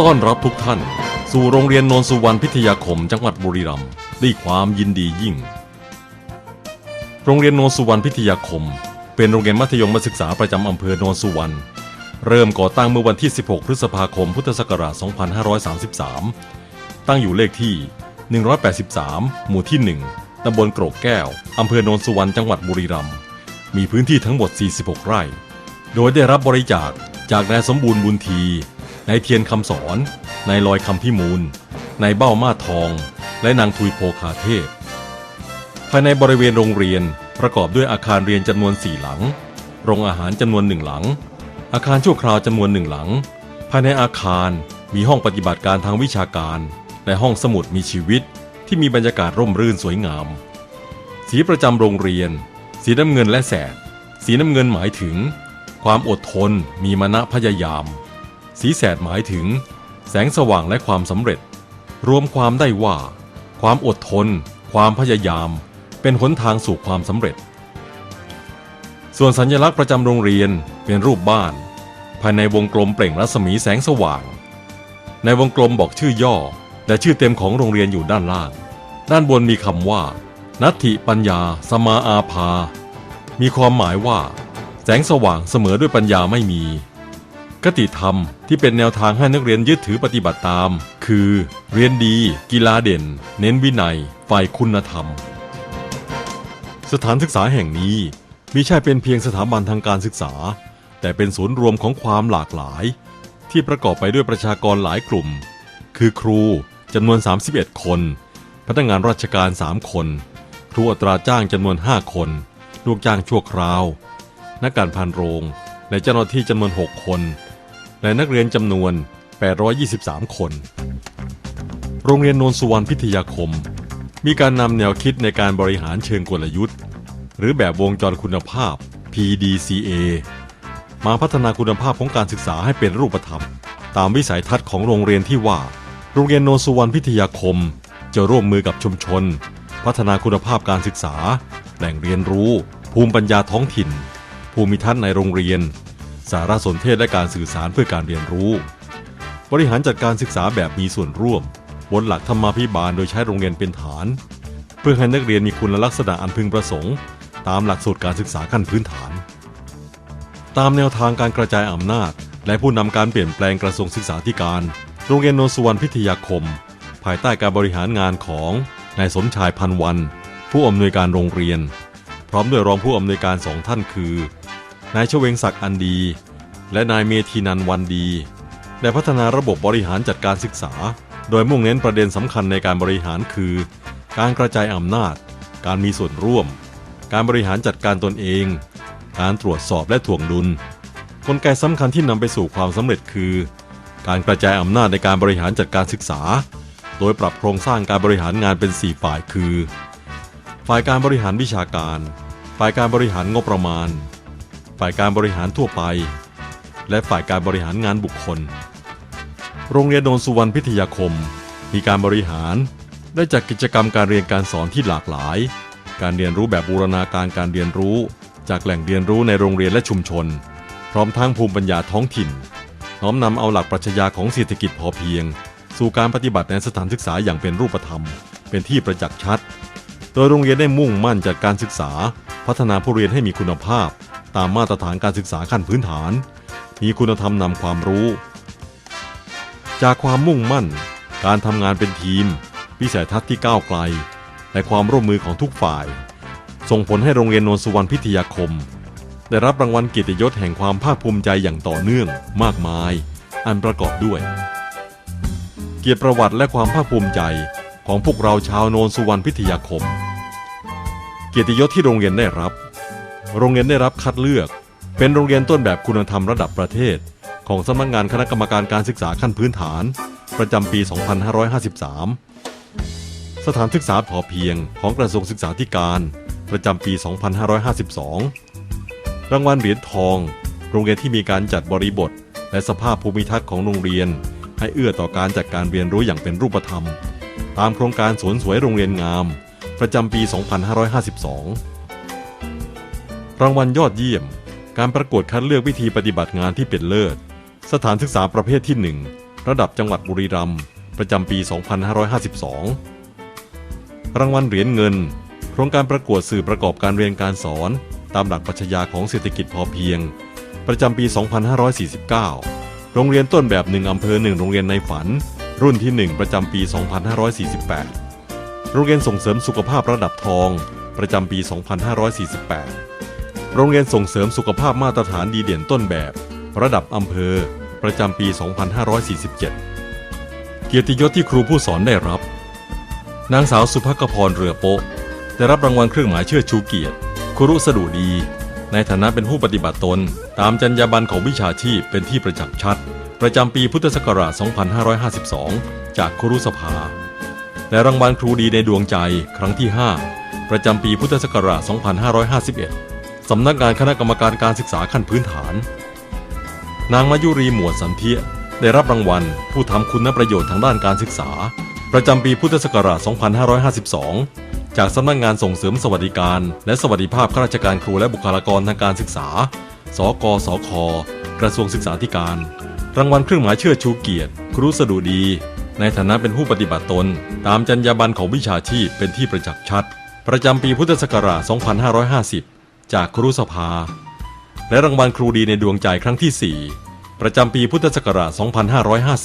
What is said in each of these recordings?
ต้อนรับทุกท่าน สู่โรงเรียนโนนสุวรรณพิทยาคมจังหวัดบุรีรัมย์ด้วยความยินดียิ่ง โรงเรียนโนนสุวรรณพิทยาคม เป็นโรงเรียนมัธยมศึกษาประจำอำเภอโนนสุวรรณเริ่มก่อตั้งเมื่อวันที่ 16 พฤษภาคมพุทธศักราช 2533 ตั้งอยู่เลขที่ 183 หมู่ที่ 1 ตำบลโกรกแก้ว อำเภอโนนสุวรรณจังหวัดบุรีรัมย์มีพื้นที่ทั้งหมด 46 ไร่ โดยได้รับบริจาคจากนายสมบูรณ์บุญที นายเทียนคำสอน นายลอยคำพิมูล นายเบ้ามาทอง และนางทุยโพคาเทพ ภายในบริเวณโรงเรียนประกอบด้วยอาคารเรียนจำนวน4หลัง โรงอาหารจำนวนหนึ่งหลัง อาคารชั่วคราวจำนวนหนึ่งหลัง ภายในอาคารมีห้องปฏิบัติการทางวิชาการ และห้องสมุดมีชีวิตที่มีบรรยากาศร่มรื่นสวยงาม สีประจำโรงเรียน สีน้ำเงินและแสด สีน้ำเงินหมายถึง ความอดทนมีมณพยายาม สีแสดหมายถึง แสงสว่างและความสำเร็จ รวมความได้ว่า ความอดทน ความพยายาม เป็นหนทางสู่ความสำเร็จ ส่วนสัญลักษณ์ประจำโรงเรียนเป็นรูปบ้าน ภายในวงกลมเปล่งรัศมีแสงสว่าง ในวงกลมบอกชื่อย่อ และชื่อเต็มของโรงเรียนอยู่ด้านล่าง ด้านบนมีคำว่า นัตถิปัญญา สมาอาภา มีความหมายว่า แสงสว่างเสมอด้วยปัญญาไม่มี คติธรรมที่เป็นแนวทางให้นักเรียนยึดถือปฏิบัติตาม คือ เรียนดี กีฬาเด่น เน้นวินัย ฝ่ายคุณธรรม สถานศึกษาแห่งนี้มิใช่เป็นเพียงสถาบันทางการศึกษา แต่เป็นศูนย์รวมของความหลากหลาย ที่ประกอบไปด้วยประชากรหลายกลุ่ม คือครูจำนวน 31 คน พนักงานราชการ 3 คน ครูอัตราจ้างจำนวน 5 คนลูกจ้างชั่วคราว นักการพันโรง และเจ้าหน้าที่จำนวน 6 คน และนักเรียนจำนวน 823 คน โรงเรียนโนนสุวรรณพิทยาคม มีการนำแนวคิดในการบริหารเชิงกลยุทธ์ หรือแบบวงจรคุณภาพ PDCA มาพัฒนาคุณภาพของการศึกษาให้เป็นรูปธรรม ตามวิสัยทัศน์ของโรงเรียนที่ว่า โรงเรียนโนนสุวรรณพิทยาคม จะร่วมมือกับชุมชน พัฒนาคุณภาพการศึกษา แหล่งเรียนรู้ ภูมิปัญญาท้องถิ่น ภูมิทัศน์ในโรงเรียน สารสนเทศและการสื่อสารเพื่อการเรียนรู้ บริหารจัดการศึกษาแบบมีส่วนร่วม บนหลักธรรมาภิบาลโดยใช้โรงเรียนเป็นฐาน เพื่อให้นักเรียนมีคุณลักษณะอันพึงประสงค์ ตามหลักสูตรการศึกษาขั้นพื้นฐาน ตามแนวทางการกระจายอำนาจ และผู้นำการเปลี่ยนแปลงกระทรวงศึกษาธิการ โรงเรียนโนนสุวรรณพิทยาคม ภายใต้การบริหารงานของนายสมชายพันวัน ผู้อำนวยการโรงเรียน พร้อมด้วยรองผู้อำนวยการสองท่านคือ นายชเวงศักดิ์อันดี และนายเมธีนันวันดีได้พัฒนาระบบบริหารจัดการศึกษา โดยมุ่งเน้นประเด็นสำคัญในการบริหารคือ การกระจายอำนาจ การมีส่วนร่วม การบริหารจัดการตนเอง การตรวจสอบและถ่วงดุล กลไกสำคัญที่นำไปสู่ความสำเร็จคือ การกระจายอำนาจในการบริหารจัดการศึกษา โดยปรับโครงสร้างการบริหารงานเป็น 4 ฝ่ายคือ ฝ่ายการบริหารวิชาการ ฝ่ายการบริหารงบประมาณ ฝ่ายการบริหารทั่วไป และฝ่ายการบริหารงานบุคคล โรงเรียนโนนสุวรรณพิทยาคม มีการบริหารได้จัดกิจกรรมการเรียนการสอนที่หลากหลาย การเรียนรู้แบบบูรณาการการเรียนรู้ จากแหล่งเรียนรู้ในโรงเรียนและชุมชน พร้อมทั้งภูมิปัญญาท้องถิ่น น้อมนำเอาหลักปรัชญาของเศรษฐกิจพอเพียง สู่การปฏิบัติในสถานศึกษาอย่างเป็นรูปธรรม เป็นที่ประจักษ์ชัด โดยโรงเรียนได้มุ่งมั่นจัดการศึกษา พัฒนาผู้เรียนให้มีคุณภาพ ตามมาตรฐานการศึกษาขั้นพื้นฐาน มีคุณธรรมนำความรู้ จากความมุ่งมั่น การทำงานเป็นทีม วิสัยทัศน์ที่ก้าวไกล และความร่วมมือของทุกฝ่าย ส่งผลให้โรงเรียนโนนสุวรรณพิทยาคม ได้รับรางวัลเกียรติยศแห่งความภาคภูมิใจอย่างต่อเนื่องมากมาย อันประกอบด้วย เกียรติประวัติและความภาคภูมิใจของพวกเราชาวโนนสุวรรณพิทยาคม เกียรติยศที่โรงเรียนได้รับ โรงเรียนได้รับคัดเลือก เป็นโรงเรียนต้นแบบคุณธรรมระดับประเทศ ของสำนักงานคณะกรรมการการศึกษาขั้นพื้นฐาน ประจำปี 2553 สถานศึกษาพอเพียงของกระทรวงศึกษาธิการ ประจำปี 2552 รางวัลเหรียญทอง โรงเรียนที่มีการจัดบริบท และสภาพภูมิทัศน์ของโรงเรียน ให้เอื้อต่อการจัดการเรียนรู้อย่างเป็นรูปธรรม ตามโครงการสวนสวยโรงเรียนงาม ประจำปี 2552 รางวัลยอดเยี่ยม การประกวดคัดเลือกวิธีปฏิบัติงานที่เป็นเลิศ สถานศึกษาประเภทที่ 1 ระดับจังหวัดบุรีรัมย์ประจำปี 2552 รางวัลเหรียญเงิน โครงการประกวดสื่อประกอบการเรียนการสอน ตามหลักปรัชญาของเศรษฐกิจพอเพียง ประจำปี 2549 โรงเรียนต้นแบบหนึ่งอำเภอหนึ่งโรงเรียนในฝัน รุ่นที่ 1 ประจำปี 2548 โรงเรียนส่งเสริมสุขภาพระดับทอง ประจำปี 2548 โรงเรียนส่งเสริมสุขภาพมาตรฐานดีเด่นต้นแบบ ระดับอำเภอ ประจำปี 2547 เกียรติยศที่ครูผู้สอนได้รับ นางสาวสุภกพรเรือโปะได้รับรางวัลเครื่องหมายเชิดชูเกียรติ ครุสดุดี ในฐานะเป็นผู้ปฏิบัติตน ตามจรรยาบรรณของวิชาชีพเป็นที่ประจักษ์ชัด ประจำปีพุทธศักราช 2552 จากครุสภา และรางวัลครูดีในดวงใจครั้งที่ 5 ประจำปีพุทธศักราช 2551 สำนักงานคณะกรรมการการศึกษาขั้นพื้นฐาน นางมายุรีหมวดสันเทียได้รับรางวัล ผู้ทำคุณประโยชน์ทางด้านการศึกษา ประจำปีพุทธศักราช 2552 จากสำนักงานส่งเสริมสวัสดิการ และสวัสดิภาพข้าราชการครูและบุคลากรทางการศึกษา สกสค กระทรวงศึกษาธิการ รางวัลเครื่องหมายเชิดชูเกียรติ ครูสดุดี ในฐานะเป็นผู้ปฏิบัติตน ตามจรรยาบรรณของวิชาชีพเป็นที่ประจักษ์ชัด ประจำปีพุทธศักราช 2550 จากครูสภา และรางวัลครูดีในดวงใจครั้งที่ 4 ประจำปีพุทธศักราช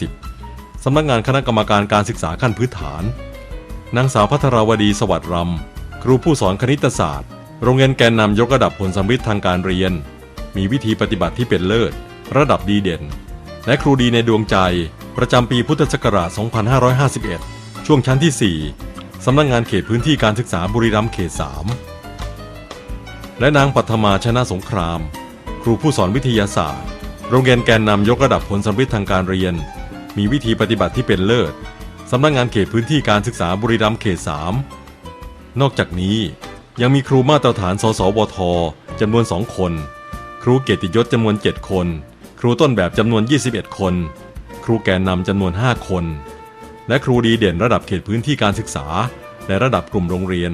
2550 สำนักงานคณะกรรมการการศึกษาขั้นพื้นฐาน นางสาวพัทรวดีสวัสดิ์รำ ครูผู้สอนคณิตศาสตร์ โรงเรียนแกนนำยกระดับผลสำฤทธิ์ทางการเรียน มีวิธีปฏิบัติที่เป็นเลิศ ระดับดีเด่น และครูดีในดวงใจ ประจำปีพุทธศักราช 2551 ช่วงชั้นที่ 4สำนักงานเขตพื้นที่การศึกษาบุรีรัมย์เขต 3 และนางปัทมาชนะสงคราม ครูผู้สอนวิทยาศาสตร์ โรงเรียนแกนนำยกระดับผลสำฤทธิ์ทางการเรียน มีวิธีปฏิบัติที่เป็นเลิศสำนักงานเขตพื้นที่การศึกษาบุรีรัมย์เขต 3 นอกจากนี้ยังมีครูมาตรฐานสสวทจำนวน 2 คน ครูเกียรติยศจำนวน 7 คน ครูต้นแบบจำนวน 21 คน ครูแกนนำจำนวน 5 คน และครูดีเด่นระดับเขตพื้นที่การศึกษา และระดับกลุ่มโรงเรียน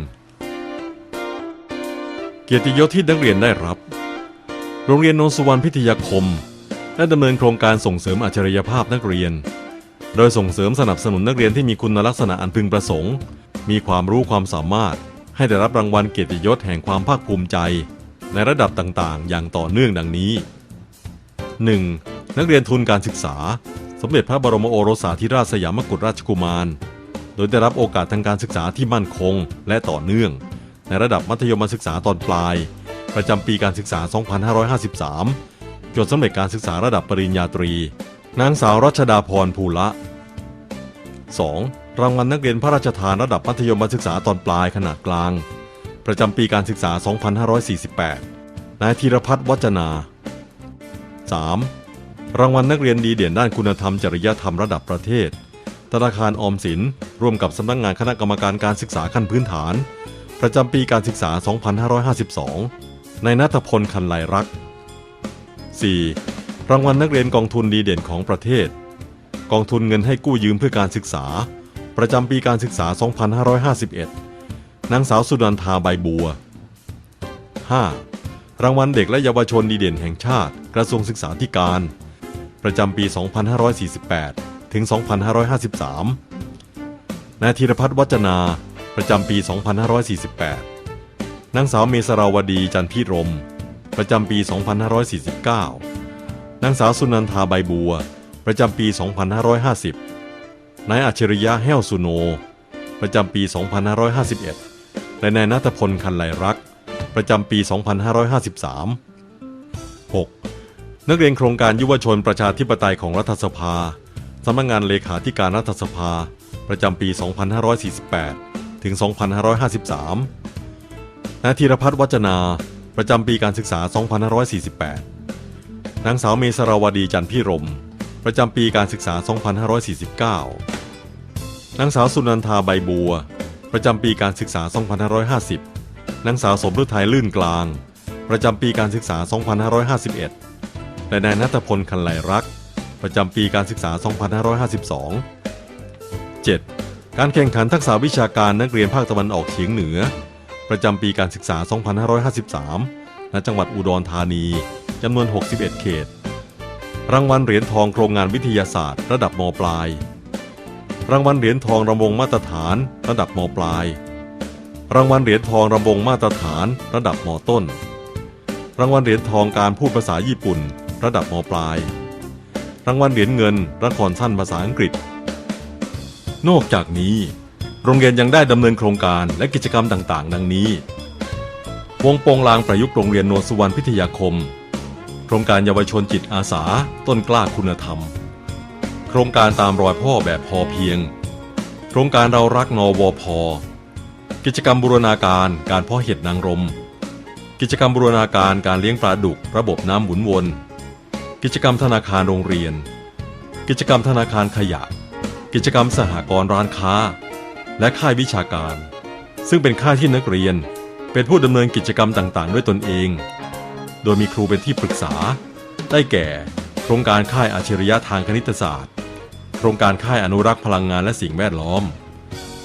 เกียรติยศที่นักเรียนได้รับ โรงเรียนนนสุวรรณพิทยาคมได้ดำเนินโครงการส่งเสริมอัจฉริยภาพนักเรียน โดยส่งเสริมสนับสนุนนักเรียนที่มีคุณลักษณะอันพึงประสงค์ มีความรู้ความสามารถ ให้ได้รับรางวัลเกียรติยศแห่งความภาคภูมิใจ ในระดับต่างๆ อย่างต่อเนื่องดังนี้ 1. นักเรียนทุนการศึกษา สมเด็จพระบรมโอรสาธิราชสยามกุฎราชกุมาร โดยได้รับโอกาสทางการศึกษาที่มั่นคงและต่อเนื่อง ในระดับมัธยมศึกษาตอนปลาย ประจำปีการศึกษา 2553 จนสำเร็จการศึกษาระดับปริญญาตรี นางสาวรัชดาพรภูละ 2. รางวัลนักเรียนพระราชทานระดับมัธยมศึกษาตอนปลายขนาดกลาง ประจำปีการศึกษา 2548 นายธีรพัฒน์วัจนา 3. รางวัลนักเรียนดีเด่นด้านคุณธรรมจริยธรรมระดับประเทศ ธนาคารออมสิน ร่วมกับสำนักงานคณะกรรมการการศึกษาขั้นพื้นฐาน ประจำปีการศึกษา 2552 ในนัทพลคันไลรัก 4. รางวัลนักเรียนกองทุนดีเด่นของประเทศ กองทุนเงินให้กู้ยืมเพื่อการศึกษา ประจำปีการศึกษา 2551 นางสาวสุนันทาใบบัว 5. รางวัลเด็กและเยาวชนดีเด่นแห่งชาติ กระทรวงศึกษาธิการ ประจำปี 2548 ถึง 2553 นายธีรพัฒน์วัจนา ประจำปี 2548 นางสาวเมษราวดีจันพิรม ประจำปี 2549 นางสาวสุนันทาใบบัว ประจำปี 2550 นายอัจฉริยะแห้วสุโน ประจำปี 2551 และนายนัทพลคันไหลรัก ประจำปี 2553 6. นักเรียนโครงการยุวชนประชาธิปไตยของรัฐสภาสำนักงานเลขาธิการรัฐสภา ประจำปี 2548 ถึง 2553 นายธีรพัฒน์วัจนา ประจำปีการศึกษา 2548 นางสาวเมษราวดีจันพิรม ประจำปีการศึกษา 2549 นางสาวสุนันทาใบบัว ประจำปีการศึกษา 2550 นางสาวสมฤทัยลื่นกลาง ประจำปีการศึกษา 2551 และนายนัทพลคันไหลรัก ประจำปีการศึกษา 2552 7. การแข่งขันทักษะวิชาการนักเรียนภาคตะวันออกเฉียงเหนือ ประจำปีการศึกษา 2553 ณ จังหวัดอุดรธานีจำนวน 61 เขต รางวัลเหรียญทองโครงงานวิทยาศาสตร์ ระดับมปลาย รางวัลเหรียญทองรำวงมาตรฐาน ระดับมปลาย รางวัลเหรียญทองรำวงมาตรฐาน ระดับมต้น รางวัลเหรียญทองการพูดภาษาญี่ปุ่น ระดับมปลาย รางวัลเหรียญเงินละครสั้นภาษาอังกฤษ นอกจากนี้ โรงเรียนยังได้ดำเนินโครงการและกิจกรรมต่างๆ ดังนี้ วงโปงลางประยุกต์โรงเรียนโนนสุวรรณพิทยาคม โครงการเยาวชนจิตอาสา ต้นกล้าคุณธรรม โครงการตามรอยพ่อแบบพอเพียง โครงการเรารักนวพ กิจกรรมบูรณาการการเพาะเห็ดนางรม กิจกรรมบูรณาการการเลี้ยงปลาดุก ระบบน้ำหมุนวน กิจกรรมธนาคารโรงเรียน กิจกรรมธนาคารขยะ กิจกรรมสหกรณ์ร้านค้า และค่ายวิชาการ ซึ่งเป็นค่ายที่นักเรียน เป็นผู้ดำเนินกิจกรรมต่างๆ ด้วยตนเอง โดยมีครูเป็นที่ปรึกษา ได้แก่ โครงการค่ายอาชริยะทางคณิตศาสตร์ โครงการค่ายอนุรักษ์พลังงานและสิ่งแวดล้อม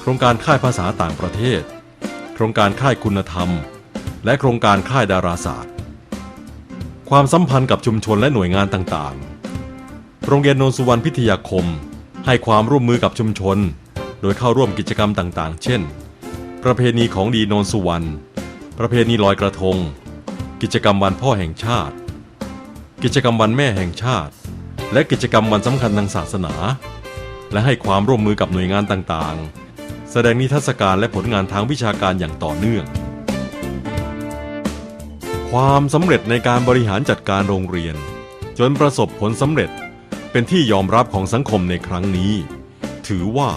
โครงการค่ายภาษาต่างประเทศ โครงการค่ายคุณธรรม และโครงการค่ายดาราศาสตร์ ความสัมพันธ์กับชุมชนและหน่วยงานต่างๆ โรงเรียนโนนสุวรรณพิทยาคม ให้ความร่วมมือกับชุมชน โดยเข้าร่วมกิจกรรมต่างๆ เช่น ประเพณีของดีโนนสุวรรณ ประเพณีลอยกระทง กิจกรรมวันพ่อแห่งชาติ กิจกรรมวันแม่แห่งชาติ และกิจกรรมวันสำคัญทางศาสนา และให้ความร่วมมือกับหน่วยงานต่างๆ แสดงนิทรรศการและผลงานทางวิชาการอย่างต่อเนื่อง ความสำเร็จในการบริหารจัดการโรงเรียน จนประสบผลสำเร็จ เป็นที่ยอมรับของสังคมในครั้งนี้ ถือว่า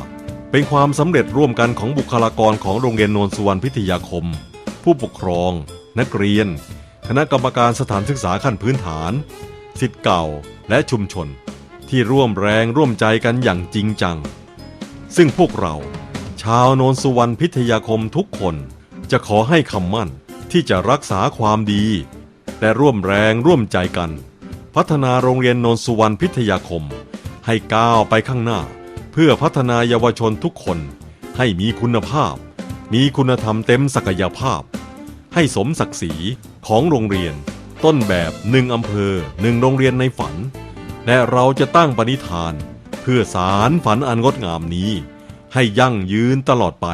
เป็นความสำเร็จร่วมกันของบุคลากรของโรงเรียนนนสุวรรณพิทยาคม ผู้ปกครอง นักเรียน คณะกรรมการสถานศึกษาขั้นพื้นฐานสิทธิ์เก่าและชุมชน ที่ร่วมแรงร่วมใจกันอย่างจริงจัง ซึ่งพวกเรา ชาวโนนสุวรรณพิทยาคมทุกคนจะขอให้คำมั่นที่จะรักษาความดี และร่วมแรงร่วมใจกัน พัฒนาโรงเรียนโนนสุวรรณพิทยาคม ให้ก้าวไปข้างหน้า เพื่อพัฒนาเยาวชนทุกคน ให้มีคุณภาพ มีคุณธรรมเต็มศักยภาพ ให้สมศักดิ์ศรีของโรงเรียน ต้นแบบหนึ่งอำเภอหนึ่งโรงเรียนในฝัน และเราจะตั้งปณิธาน เพื่อสารฝันอันงดงามนี้ ให้ยั่งยืนตลอดไป